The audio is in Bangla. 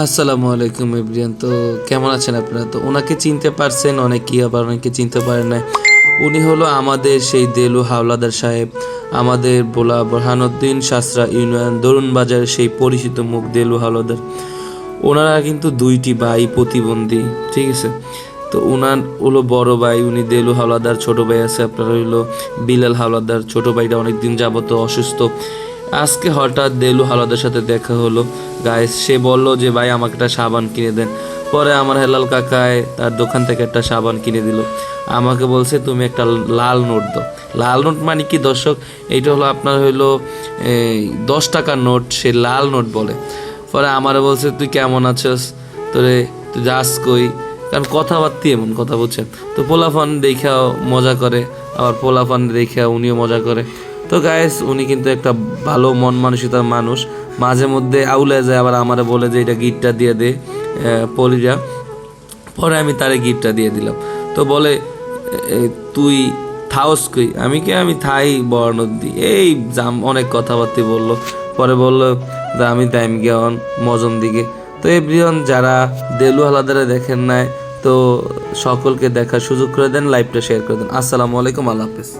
আসসালামু আলাইকুম এভরিয়ান। তো কেমন আছেন আপনারা? তো ওনাকে চিনতে পারছেন, অনেকেই আবার অনেকে চিনতে পারেন না উনি হলো আমাদের সেই দেলু হাওলাদার সাহেব, আমাদের বোলা বোরহানুদ্দিন শাস্ত্রা ইউনিয়ন দরুন বাজারের সেই পরিচিত মুখ দেলু হাওলাদার। ওনারা কিন্তু দুইটি ভাই প্রতিবন্ধী, ঠিক আছে? তো ওনার হলো বড় ভাই, উনি দেলু হাওলাদার, ছোট ভাই আছে, আপনার হইল বিলাল হাওলাদার। ছোট ভাইটা অনেকদিন যাবত অসুস্থ। আজকে হঠাৎ দেলু হালাদের সাথে দেখা হলো। গাইস সে বলল যে, ভাই, আমাকে একটা সাবান কিনে দেন। পরে আমার হেলাল কাকায় তার দোকান থেকে একটা সাবান কিনে দিল। আমাকে বলছে, তুমি একটা লাল নোট দাও। লাল নোট মানে কি, দর্শক? এইটা হলো আপনার হইল দশ টাকার নোট, সে লাল নোট বলে। পরে আমারে বলছে, তুই কেমন আছিস? তোরে, তুই যাস কই। কারণ কথাবার্তি এমন কথা বলছেন তো পোলাফান দেখাও মজা করে, আবার পোলাফান দেখে উনিও মজা করে। তো গায়েস উনি কিন্তু একটা ভালো মন মানসিকতার মানুষ। মাঝে মধ্যে আউলে যায়, আবার আমারে বলে যে, এটা গিটটা দিয়ে দে পলিরা পরে আমি তারে গিফটটা দিয়ে দিলাম। তো বলে তুই থাওস কই? আমি কি? আমি থাই বর্ণ দি এই জাম, অনেক কথাবার্তা বলল। পরে বলল আমি টাইম গেওয়ান মজন দিকে তো এভরিওয়ান, যারা দেলু আলাদারে দেখেন নাই, তো সকলকে দেখার সুযোগ করে দেন লাইভটা শেয়ার করে দেন। আসসালামু আলাইকুম, আল্লাহ হাফেজ।